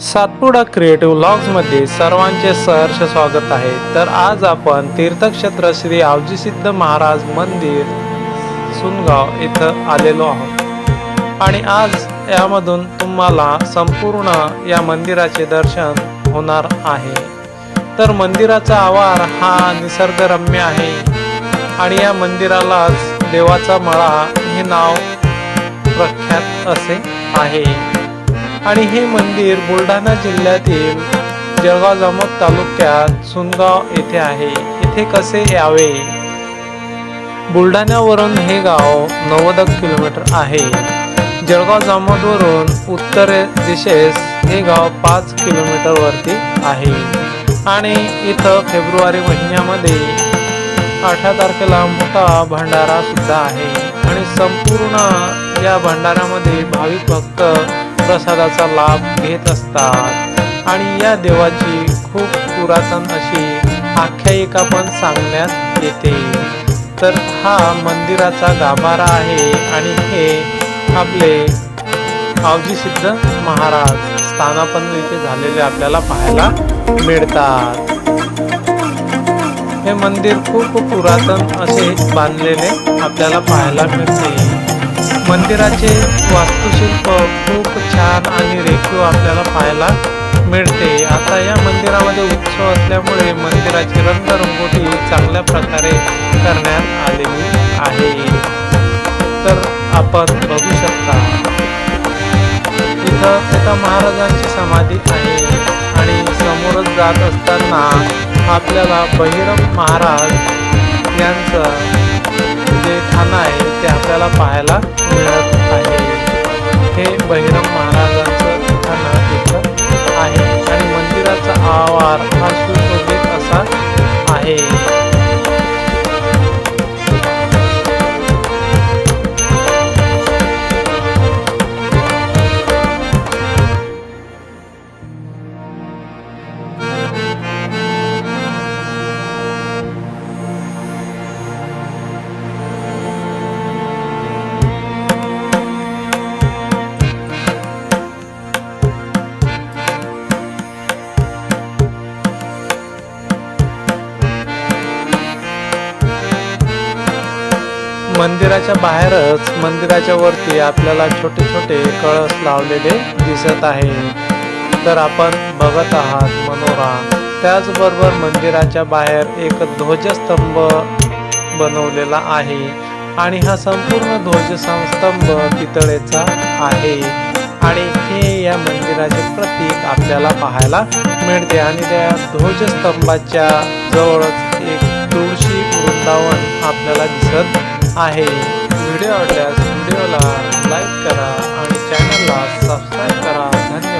Satpura creative व्लॉग्समध्ये सर्वांचे सहर्ष स्वागत आहे. तर आज आपण तीर्थक्षेत्र श्री आवजी सिद्ध महाराज मंदिर सुनगाव इथं आलेलो आहोत. आणि आज यामधून तुम्हाला संपूर्ण या मंदिराचे दर्शन होणार आहे. तर मंदिराचा आवार हा निसर्गरम्य आहे. आणि या मंदिरालाच देवाचा मळा हे नाव प्रख्यात असे आहे. आणि हे मंदिर बुलढाणा जिल्ह्यातील जळगाव जामोद तालुक्यात सुनगाव येथे आहे. इथे कसे यावे? बुलढाण्यावरून हे गाव नव्वद किलोमीटर आहे. जळगाव जामोदवरून उत्तर दिशेस हे गाव पाच किलोमीटरवरती आहे. आणि इथं फेब्रुवारी महिन्यामध्ये अठरा तारखेला मोठा भंडारा सुद्धा आहे. आणि संपूर्ण या भंडाऱ्यामध्ये भाविक भक्त प्रसादाचा लाभ घेत असतात. आणि या देवाची खूप पुरातन अशी आख्यायिका पण सांगण्यात येते. तर हा मंदिराचा गाभारा आहे आणि हे आपले आवजी सिद्ध महाराज स्थानापन्न इथे झालेले आपल्याला पाहायला मिळतात. हे मंदिर खूप पुरातन असे बांधलेले आपल्याला पाहायला मिळते. मंदिराचे वास्तुशिल्प खूप छान आणि रेखीव आपल्याला पाहायला मिळते. आता या मंदिरामध्ये उत्सव असल्यामुळे मंदिराची रंगरंगोटी चांगल्या प्रकारे करण्यात आलेली आहे. तर आपण बघू शकता इथं एका महाराजांची समाधी आहे आणि समोरच जात असताना आपल्याला बहिरम महाराज यांचं जे ठाणं आहे ते आपल्याला पाहायला मिळत आहे. हे बहिरम महाराजांचं ठाणं इथं आहे. आणि मंदिराचा आवार हा मंदिराच्या बाहेरच मंदिराच्या वरती आपल्याला छोटे छोटे कळस लावलेले दिसत आहे. तर आपण बघत आहात मनोरा. त्याचबरोबर मंदिराच्या बाहेर एक ध्वजस्तंभ बनवलेला आहे आणि हा संपूर्ण ध्वजस्तंभ पितळेचा आहे. आणि हे या मंदिराचे प्रतीक आपल्याला पाहायला मिळते आणि त्या ध्वजस्तंभाच्या जवळच एक तुळशी वृंदावन आपल्याला दिसत आहे. व्हिडिओ आवडल्यास व्हिडिओला लाईक करा आणि चॅनलला सबस्क्राईब करा. धन्यवाद.